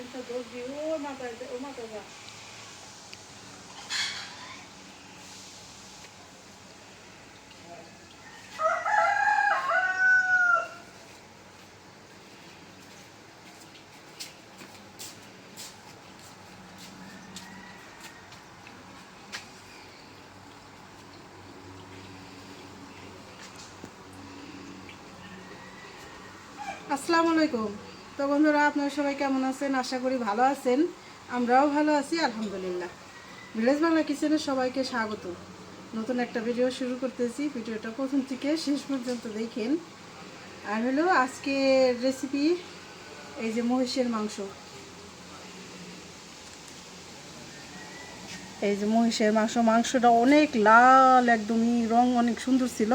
একটা দোষ দিই ও মাথায় ও মাথা আসসালামু আলাইকুম তো বন্ধুরা, আপনারা সবাই কেমন আছেন? আশা করি ভালো আছেন। আমরাও ভালো আছি, আলহামদুলিল্লাহ। ভিলেজ বাংলা কিচেনে সবাইকে স্বাগত। নতুন একটা ভিডিও শুরু করতেছি। ভিডিওটা প্রথম থেকে শেষ পর্যন্ত দেখেন। আর হলো আজকের রেসিপি এই যে মহিষের মাংস। এই যে মহিষের মাংস, মাংসটা অনেক লাল, একদমই রং অনেক সুন্দর ছিল।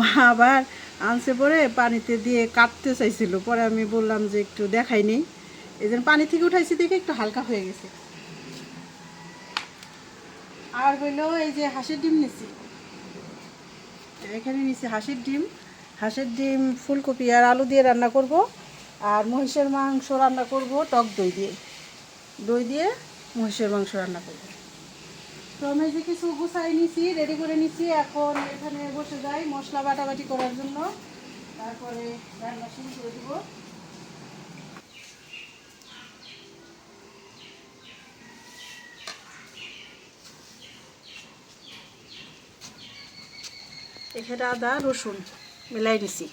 মা আবার আনছে পরে পানিতে দিয়ে কাটতে চাইছিল। পরে আমি বললাম যে একটু দেখাই নেই। এই জন্য পানি থেকে উঠাইছি দেখে একটু হালকা হয়ে গেছে। আর হইল এই যে হাঁসের ডিম নিছি। এখানে নিছি হাঁসের ডিম। হাঁসের ডিম, ফুলকপি আর আলু দিয়ে রান্না করব। আর মহিষের মাংস রান্না করব টক দই দিয়ে। দই দিয়ে মহিষের মাংস রান্না করব। যে কিছু গুছাই নিছি রেডি করে নিছি। এখন এখানে বসে যাই মশলা বাটাবাটি করার জন্য। তারপরে রান্না শুরু করে দিব। এখানে আদা, রসুন মিলাই নিছি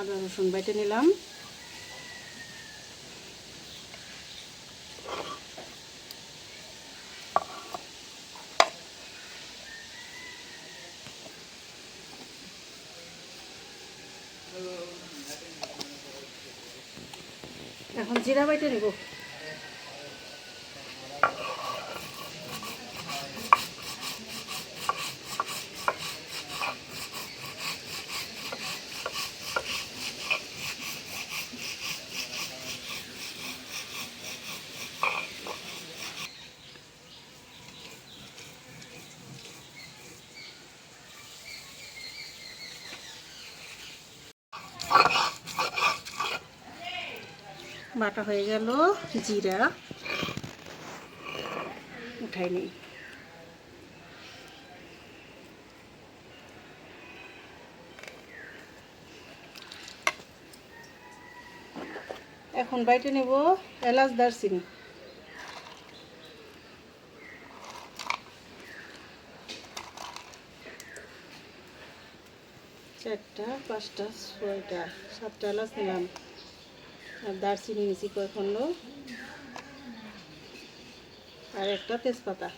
আদা রসুন বেটে নিলাম। এখন জিরা বাইটে নেব। বাটা হয়ে গেল জিরা। উঠাই নেই। এখন বাইটে নেব এলাচ দারচিনি। চারটা, পাঁচটা, ছয়টা, সাতটা এলাচ নিলাম। আর দারচিনি নিচি কয়খণ্ড আর একটা তেজপাতা।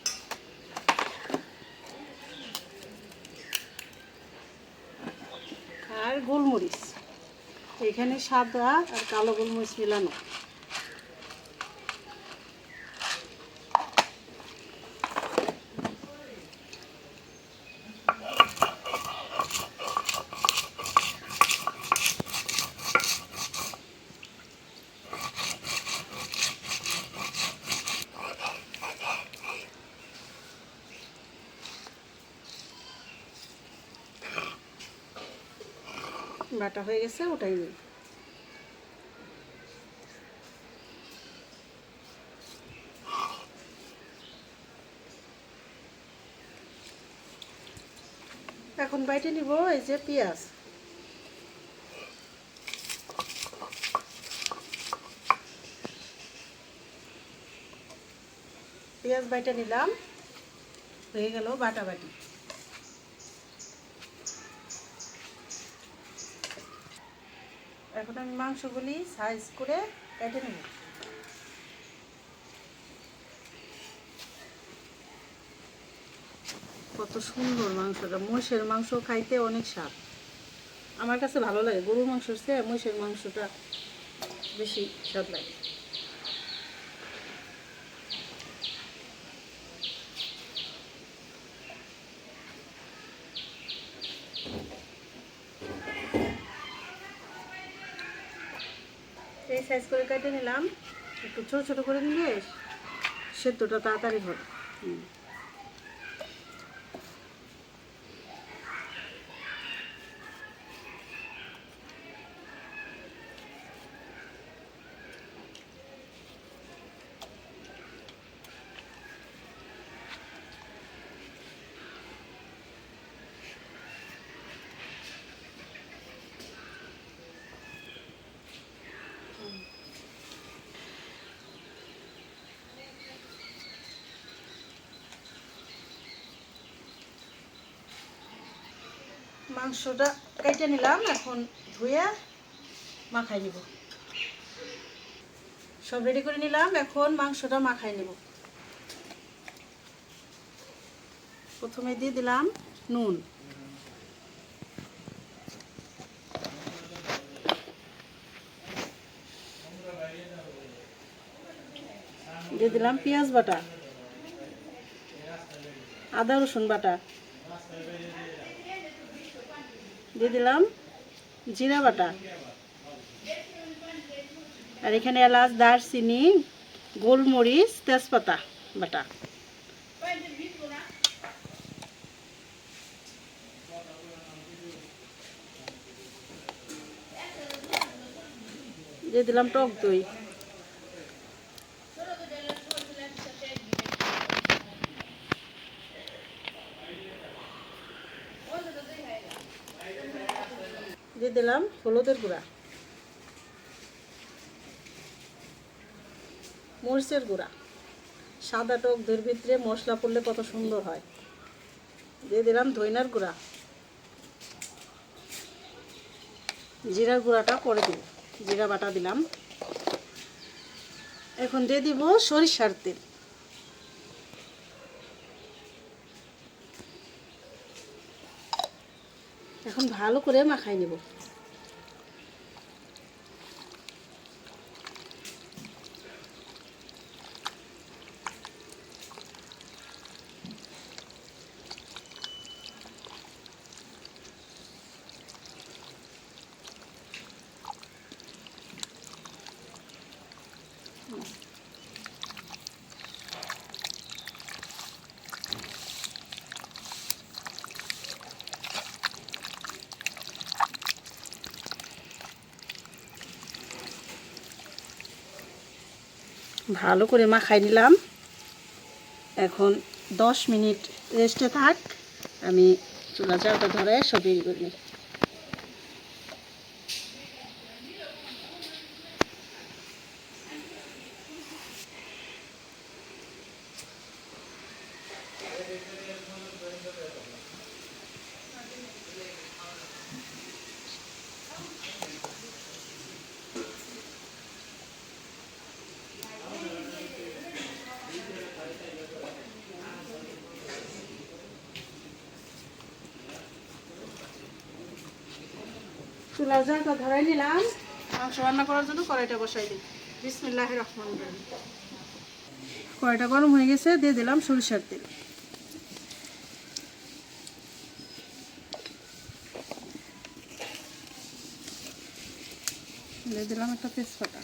আর গোলমরিচ। এখানে সাদা আর কালো গোলমরিচ মেলানো। বাটা হয়ে গেছে, ওটাই নিই। এখন বাইটে নিব এই যে পেঁয়াজ। পেঁয়াজ বাইটা নিলাম, হয়ে গেল বাটা বাটি। এখন আমি মাংসগুলি সাইজ করে কেটে নেব। কত সুন্দর মাংসটা। মহিষের মাংস খাইতে অনেক স্বাদ। আমার কাছে ভালো লাগে। গরুর মাংস চেয়ে মহিষের মাংসটা বেশি স্বাদ লাগে। সাইজ করে কেটে নিলাম একটু ছোটো ছোটো করে নিলে সেদ্ধটা তাড়াতাড়ি হবে হুম। মাংসটা কেটে নিলাম, এখন ধুয়ে মাখাই নিব। সব রেডি করে নিলাম, এখন মাংসটা মাখাই নিব। প্রথমে দিয়ে দিলাম নুন। দিয়ে দিলাম পেঁয়াজ বাটা, আদা রসুন বাটা। দিয়ে দিলাম জিরা বাটা। আর এখানে এলাচ, দারচিনি, গোলমরিচ, তেজপাতা বাটা। দিয়ে দিলাম টক দই। দিলাম হলুদের গুঁড়া। মরিচের গুঁড়া। সাদা টক দইয়ের ভিতরে মশলা পড়লে কত সুন্দর হয়। দিয়ে দিলাম ধইনার গুঁড়া। জিরার গুঁড়াটা পরে দিব জিরা বাটা দিলাম। এখন দিয়ে দিব সরিষার তেল। এখন ভালো করে মাখাই নেব। ভালো করে মাখাই নিলাম। এখন দশ মিনিট রেস্টে থাক। আমি চুলা চালটা ধরে সব রেডি করে চুলার জালটা ধরাই নিলাম। মাংস রান্না করার জন্য কড়াইটা বসাই দিই। বিসমিল্লাহ রহমান রহিম। কড়াইটা গরম হয়ে গেছে দিয়ে দিলাম সরিষার তেল। দিয়ে দিলাম একটা তেজপাতা।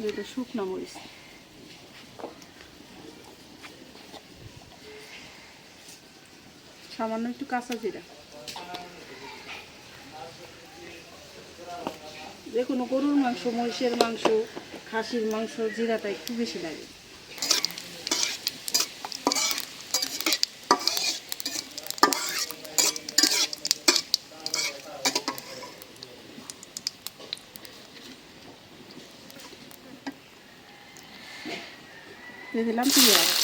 দিয়ে শুকনো মরিচ। সামান্য একটু কাঁচা জিরা। যে কোনো গরুর মাংস, মহিষের মাংস, খাসির মাংস, জিরাটা একটু বেশি লাগে। দিয়ে দিলাম পেঁয়াজ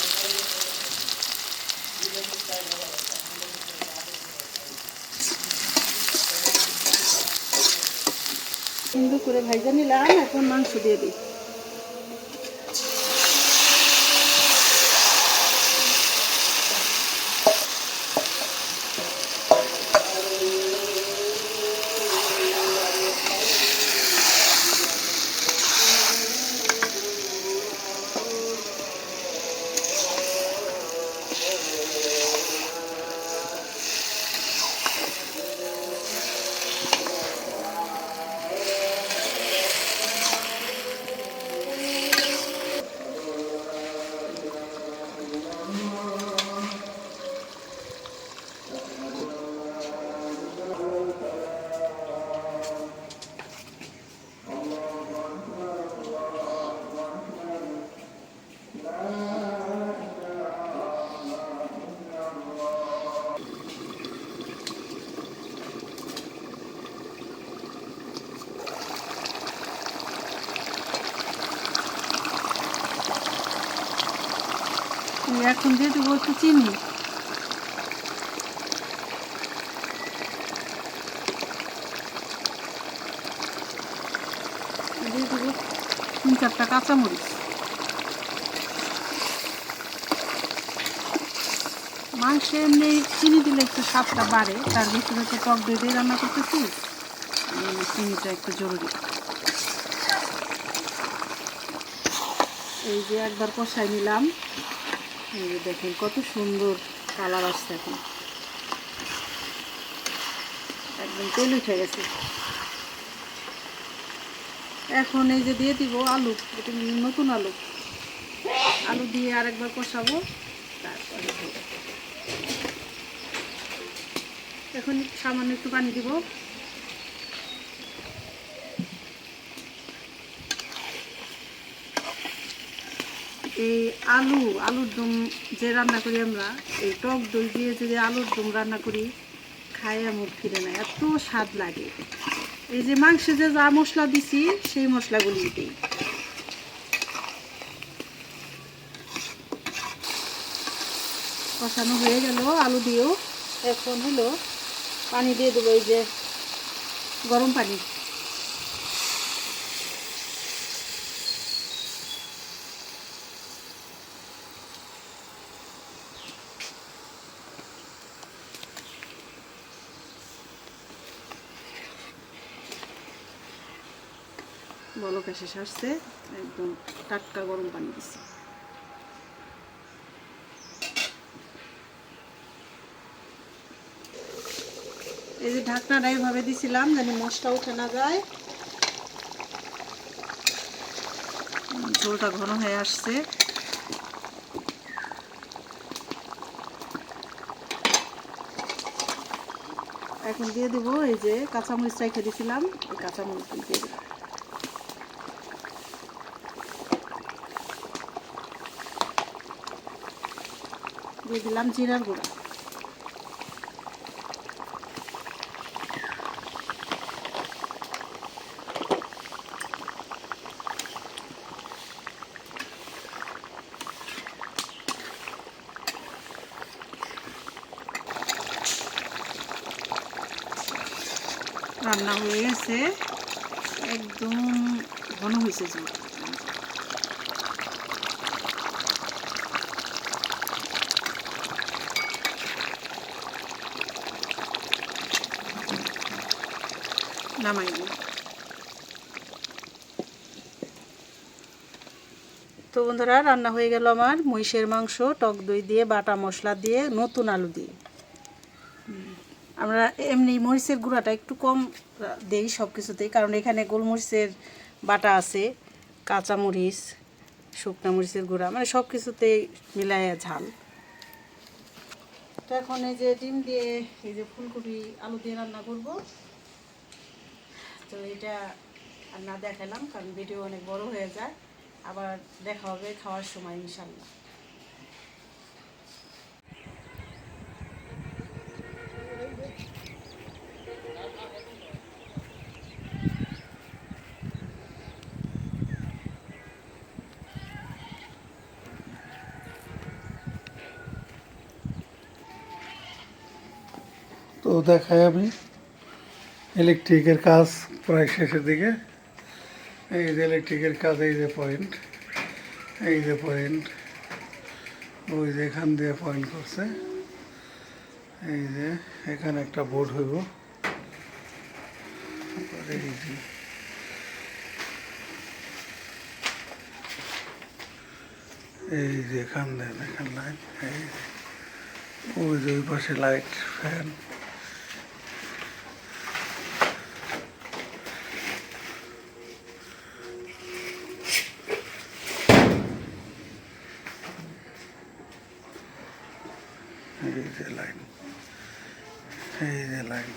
করে ভাইজা নিলাম এখন মাংস দিয়ে দিই। এখন দিয়ে দেবো একটু চিনি। দিয়ে দেবো তিন চারটা কাঁচামরিচ। মাংসে এমনি চিনি দিলে একটু স্বাদটা বাড়ে, তার ভিতরে তো টক দই দিয়ে রান্না করতেছি। চিনিটা একটু জরুরি। এই যে একবার কষাই নিলাম। দেখেন, কত সুন্দর কালার আসছে এখন। একদম তেল উঠে গেছে। এখন এই যে দিয়ে দিব আলু, এটা নতুন আলু। আলু দিয়ে আরেকবার কষাবো, তারপরে এখন সামান্য একটু পানি দিব। এই আলু, আলুর দম যে রান্না করি আমরা, এই টক দই দিয়ে যদি আলুর দম রান্না করি খাইয়া মুখ ফিরে না এত স্বাদ লাগে। এই যে মাংসে যে যা মশলা দিছি, সেই মশলাগুলি দিই। কষানো হয়ে গেল, আলু দিয়েও এখন হলো পানি দিয়ে দেবো, এই যে গরম পানি। বলক এসে সারছে একদম টাটকা গরম পানি দিছি। এই যে ঢাকনাটা এইভাবে দিছিলাম যেন মশলা উঠে না যায়। ঝোলটা ঘন হয়ে আসছে। এখন দিয়ে দেবো এই যে কাঁচামরিচ রেখে দিছিলাম, এই কাঁচামরিচ দিয়ে দেবো দিয়ে দিলাম জিরার গুঁড়া। রান্না হয়ে গেছে। একদম ঘন হয়েছে ঝোল নামাই দিই তো বন্ধুরা, রান্না হয়ে গেল আমার মহিষের মাংস, টক দই দিয়ে, বাটা মশলা দিয়ে, নতুন আলু দিয়ে। আমরা এমনি মরিচের গুঁড়াটা একটু কম দেই সব কিছুতেই কারণ এখানে গোলমরিচের বাটা আছে কাঁচা মরিচ শুকনা মরিচের গুঁড়া মানে সব কিছুতেই মিলায় ঝাল। তো এখন এই যে ডিম দিয়ে, এই যে ফুলকপি, আলু দিয়ে রান্না করব। তো এটা আর না দেখালাম, কারণ ভিডিও অনেক বড় হয়ে যায়। আবার দেখা হবে খাওয়ার সময়, ইনশাল্লাহ। তো দেখাই আমি। ইলেকট্রিকের কাজ প্রায় শেষের দিকে। এই যে ইলেকট্রিকের কাজ, এই যে পয়েন্ট এই যে পয়েন্ট ওই যে এখান দিয়ে পয়েন্ট করছে। এই যে এখানে একটা বোর্ড হইব। এই যে এই যে এখান দেন এখান লাইন এই ওই যে ওই পাশে লাইট ফ্যান এই যে লাইন এই যে লাইন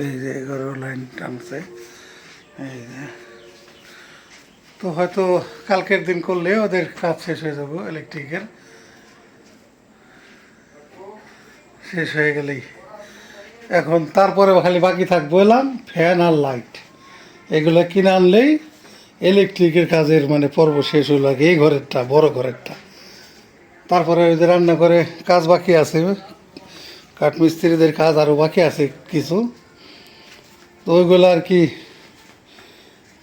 এই যে এগারো লাইন টানছে এই যে তো হয়তো কালকের দিন করলে ওদের কাজ শেষ হয়ে যাব ইলেকট্রিকের শেষ হয়ে গেলেই। এখন তারপরে খালি বাকি থাকব এলাম ফ্যান আর লাইট এগুলো কিনে আনলেই ইলেকট্রিকের কাজের মানে পর্ব শেষ আর কি, এই ঘরেরটা বড় ঘরেরটা। তারপরে ওই যে রান্না করে কাজ বাকি আছে কাঠমিস্ত্রিদের কাজ আরও বাকি আছে কিছু। তো ওইগুলো আর কি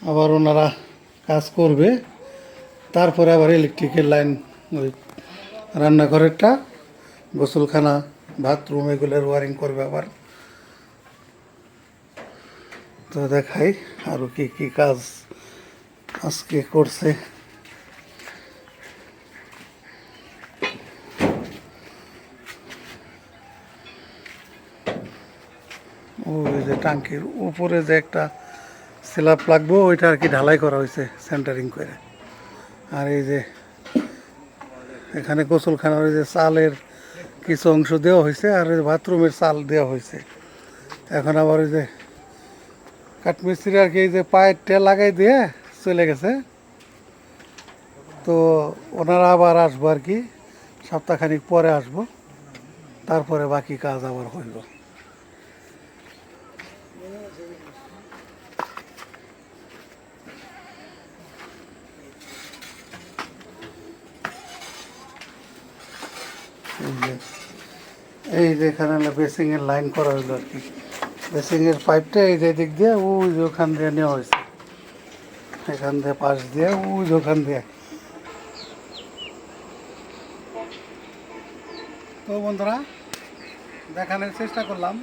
আবার ওনারা কাজ করবে, তারপরে আবার ইলেকট্রিকের লাইন ওই রান্নাঘরেরটা, গোসলখানা বাথরুম এগুলোর ওয়ারিং করবে আবার। তো দেখাই আরও কি কি কাজ আজকে করছে। ওই যে টাঙ্কির উপরে যে একটা স্ল্যাব লাগবো, ওইটা আর কি ঢালাই করা হয়েছে সেন্টারিং করে। আর এই যে, এখানে গোসলখানার ওই যে চালের কিছু অংশ দেওয়া হয়েছে, আর ওই বাথরুমের চাল দেওয়া হয়েছে। এখন আবার ওই যে কাঠমিস্ত্রি আর কি এই যে পায়ের টে লাগাই দিয়ে চলে গেছে। তো ওনারা আবার আসব আর কি, সপ্তাহখানিক পরে আসব, তারপরে বাকি কাজ আবার হইল এই যে এখানে বেসিং এর লাইন করা হলো আর কি। বেসিং এর পাইপটা এই যে দিক দিয়ে, ওই যে ওখান দিয়ে নেওয়া হয়েছে। এখান দিয়ে পাশ দিয়ে, ওই যে ওখান দিয়ে। তো বন্ধুরা, দেখানোর চেষ্টা করলাম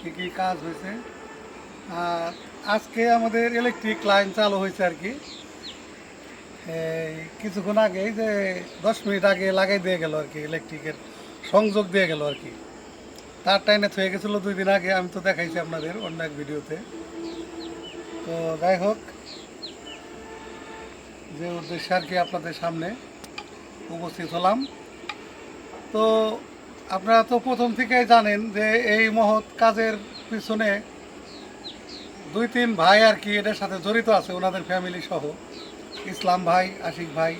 কি কি কাজ হয়েছে। আর আজকে আমাদের ইলেকট্রিক লাইন চালু হয়েছে আর কি। কিছুক্ষণ আগে, এই যে দশ মিনিট আগে লাগাই দিয়ে গেল আর কি ইলেকট্রিকের সংযোগ দিয়ে গেল আর কি। তার টাইনে থয়ে গেছিল দুই দিন আগে, আমি তো দেখাইছি আপনাদের অন্য এক ভিডিওতে। তো যাই হোক, যে উদ্দেশ্যে আর কি আপনাদের সামনে উপস্থিত হলাম। তো আপনারা তো প্রথম থেকেই জানেন যে এই মহৎ কাজের পিছনে দুই তিন ভাই আর কি এটার সাথে জড়িত আছে, ওনাদের ফ্যামিলি সহ। ইসলাম ভাই, আশিক ভাই।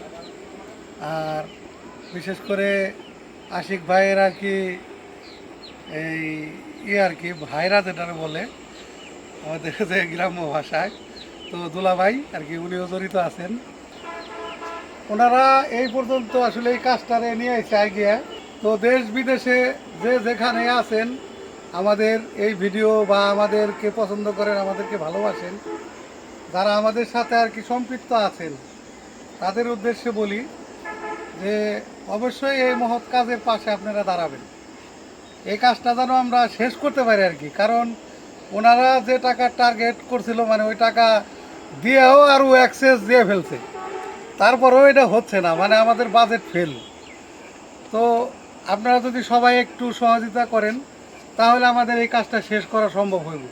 আর বিশেষ করে আশিক ভাইয়ের আর কি এই ই আর কি ভাইরা যেটা বলে আমাদের যে গ্রাম্য ভাষায়। তো দুলা ভাই আর কি, উনিও জড়িত আছেন। ওনারা এই পর্যন্ত আসলে এই কাজটারে নিয়ে এসে গিয়ে তো দেশ বিদেশে যে যেখানে আছেন, আমাদের এই ভিডিও বা আমাদেরকে পছন্দ করেন, আমাদেরকে ভালোবাসেন যারা আমাদের সাথে আর কি সম্পৃক্ত আছেন, তাদের উদ্দেশ্যে বলি যে অবশ্যই এই মহৎ কাজের পাশে আপনারা দাঁড়াবেন। এই কাজটা যেন আমরা শেষ করতে পারি আর কি, কারণ ওনারা যে টাকা টার্গেট করছিল মানে ওই টাকা দিয়েও আরও অ্যাক্সেস দিয়ে ফেলছে। তারপরেও এটা হচ্ছে না মানে আমাদের বাজেট ফেল তো আপনারা যদি সবাই একটু সহযোগিতা করেন, তাহলে আমাদের এই কাজটা শেষ করা সম্ভব হইব।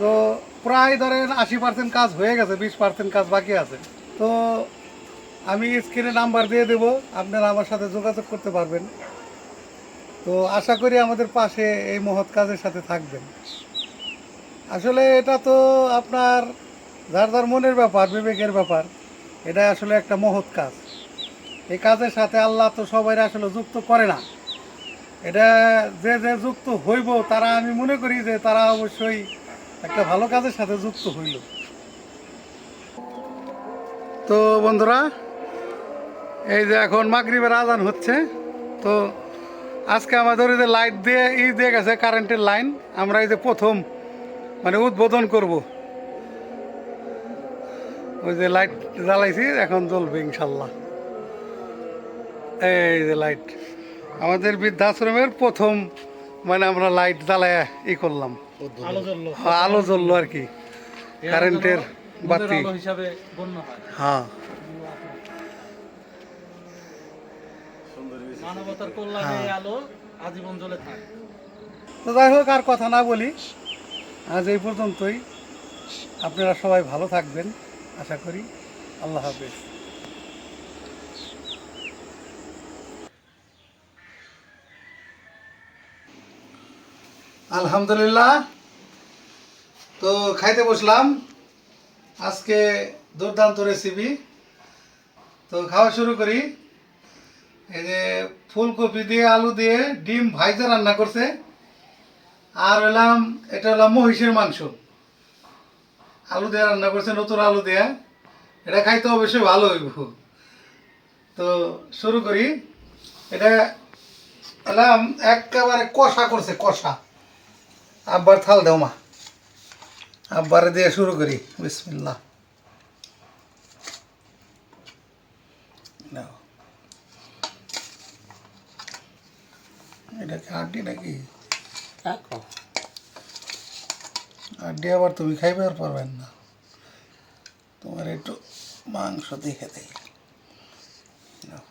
তো প্রায় ধরেন আশি পার্সেন্ট কাজ হয়ে গেছে, বিশ পার্সেন্ট কাজ বাকি আছে। তো আমি স্ক্রিনে নাম্বার দিয়ে দেবো, আপনারা আমার সাথে যোগাযোগ করতে পারবেন। তো আশা করি আমাদের পাশে এই মহৎ কাজের সাথে থাকবেন। আসলে এটা তো আপনার যার যার মনের ব্যাপার, বিবেকের ব্যাপার এটা আসলে একটা মহৎ কাজ। এই কাজের সাথে আল্লাহ তো সবাই আসলে যুক্ত করে না। এটা যে যে যুক্ত হইব, তারা আমি মনে করি যে তারা অবশ্যই একটা ভালো কাজের সাথে যুক্ত হইল। তো বন্ধুরা, এই যে এখন মাগরিবের আজান হচ্ছে, তো আজকে আমাদের ওই যে লাইট দিয়ে ই দিয়ে গেছে কারেন্টের লাইন আমরা এই যে প্রথম মানে উদ্বোধন করব। ওই যে লাইট জ্বালাইছি, এখন জ্বলবে ইনশাল্লাহ। এই যে লাইট আমাদের বৃদ্ধাশ্রমের প্রথম মানে আমরা লাইট জ্বালায় ই করলাম। আলো জ্বললো। হ্যাঁ, আলো জ্বললো আর কি। কারেন্টের বাতি। হিসাবে গণ্য হয়। হ্যাঁ। মানবতার কল্যাণে আলো আজীবন জ্বলে থাকে। তো যাই হোক আর কথা না বলি আজ এই পর্যন্তই। আপনারা সবাই ভালো থাকবেন আশা করি। আল্লাহ হাফেজ। আলহামদুলিল্লাহ। তো খাইতে বসলাম। আজকে দুর্দান্ত রেসিপি তো খাওয়া শুরু করি। এই যে ফুলকপি দিয়ে, আলু দিয়ে ডিম ভাইজা রান্না করছে। আর হলাম এটা হলাম মহিষের মাংস। আলু দিয়ে রান্না করছে, নতুন আলু দিয়ে। এটা খাইতে অবশ্যই ভালো হইব। তো শুরু করি। এটা এলাম একেবারে কষা করছে, কষা। আব্বার থাল দেও মা। আব্বারে দিয়ে শুরু করি। বিসমিল্লা। এটা কি আড্ডি নাকি? আড্ডি আবার তুমি খাইবে আর পারবেন না। তোমার একটু মাংস দেই। নাও।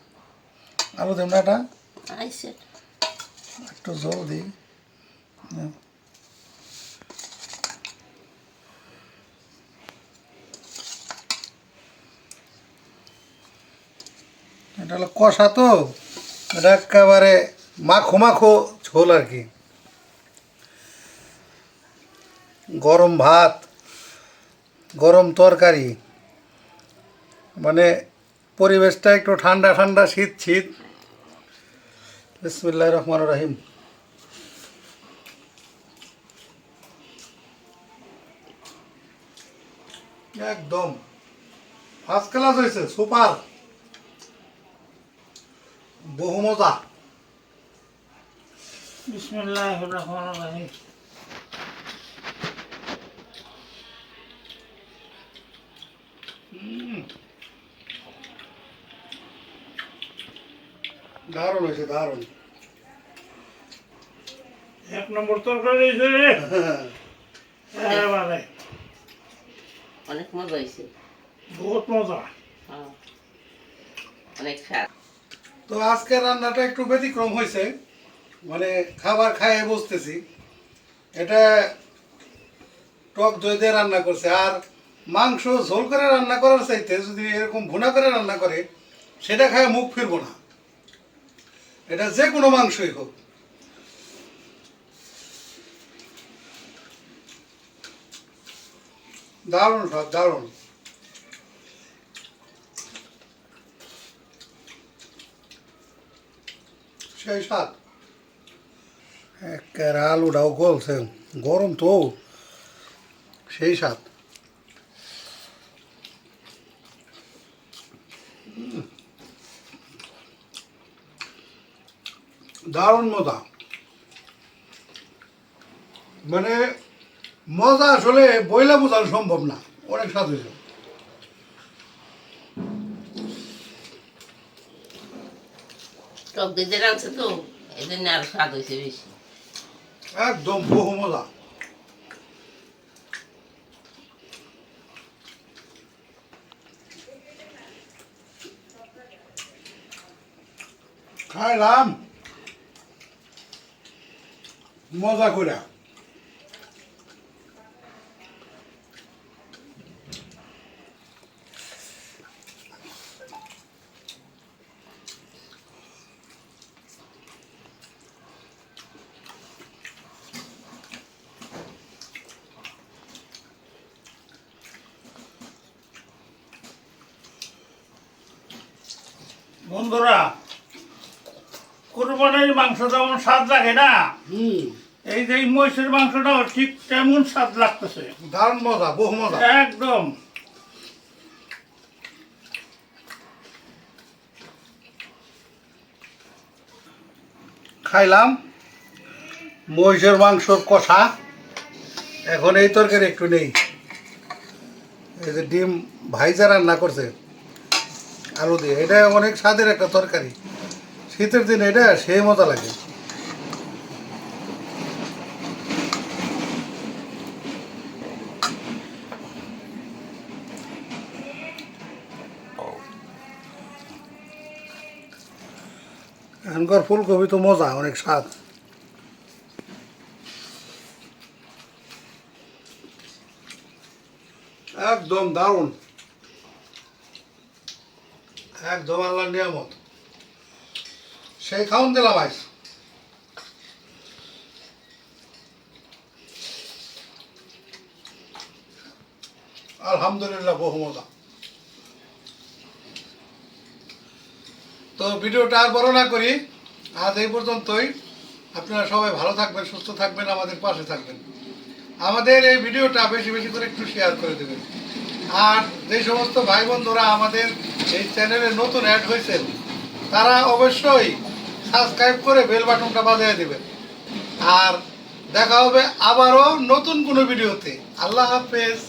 আলু দেব না এটা? আইসে। একটু জল দিই। এটা হলো কষা তো, এটা একেবারে মাখো মাখো ঝোল আর কি। গরম ভাত, গরম তরকারি মানে পরিবেশটা একটু ঠান্ডা ঠান্ডা শীত শীত। বিসমুল্লাহ রহমান রাহিম। একদম। ফার্স্ট ক্লাস হয়েছে সুপার। বহু মজা বিসমিল্লাহ রহমান রহিম দারুণ হয়েছে দারুণ। এক নম্বর তরকারি হয়েছে অনেক মজা হয়েছে। বহুত মজা। হ্যাঁ। অনেক স্বাদ। তো আজকে রান্নাটা একটু ব্যতিক্রম হয়েছে। মানে খাবার খাইয়ে বসতেছি। এটা টক দই দিয়ে রান্না করছে। আর মাংস ঝোল করে রান্না করার চাইতে যদি এরকম ভুনা করে রান্না করে, সেটা খায় মুখ ফিরবো না। এটা যে কোনো মাংসই হোক। দারুণ সব দারুণ। সেই স্বাদ একের আলুটাও গলছে গরম তো। সেই স্বাদ উম। দারুণ মজা। মানে মজা আসলে বইলা বোঝানো সম্ভব না অনেক স্বাদ হয়েছে। টক দিতে রাখছে তো এই জন্য আরও স্বাদ হয়েছে বেশি। একদম বহু মজা খাইলাম। মজা করে যেমন স্বাদ লাগে না হুম। এই যে এই মহিষের মাংসটাও ঠিক তেমন স্বাদ লাগতেছে। দারুণ মজা বহু মজা। একদম। খাইলাম। মহিষের মাংসর কষা। এখন এই তরকারি একটু নেই। এই যে ডিম ভাইজা রান্না করছে আলু দিয়ে। এটা অনেক স্বাদের একটা তরকারি। শীতের দিন এটা সেই মজা লাগে। এখনকার ফুলকপি তো মজা, অনেক স্বাদ। একদম দারুণ। একদম আল্লাহ নিয়ামত। সেই খাউন দিলাম আইস আলহামদুলিল্লাহ বহু মজা তো ভিডিওটা আর বড় না করি, আজ এই পর্যন্তই। আপনারা সবাই ভালো থাকবেন, সুস্থ থাকবেন, আমাদের পাশে থাকবেন। আমাদের এই ভিডিওটা বেশি বেশি করে একটু শেয়ার করে দেবেন। আর যে সমস্ত ভাই বন্ধুরা আমাদের এই চ্যানেলে নতুন অ্যাড হয়েছেন, তারা অবশ্যই সাবস্ক্রাইব করে বেল বাটনটা বাজিয়ে দেবেন। আর দেখা হবে আবারও নতুন কোনো ভিডিওতে। আল্লাহ হাফেজ।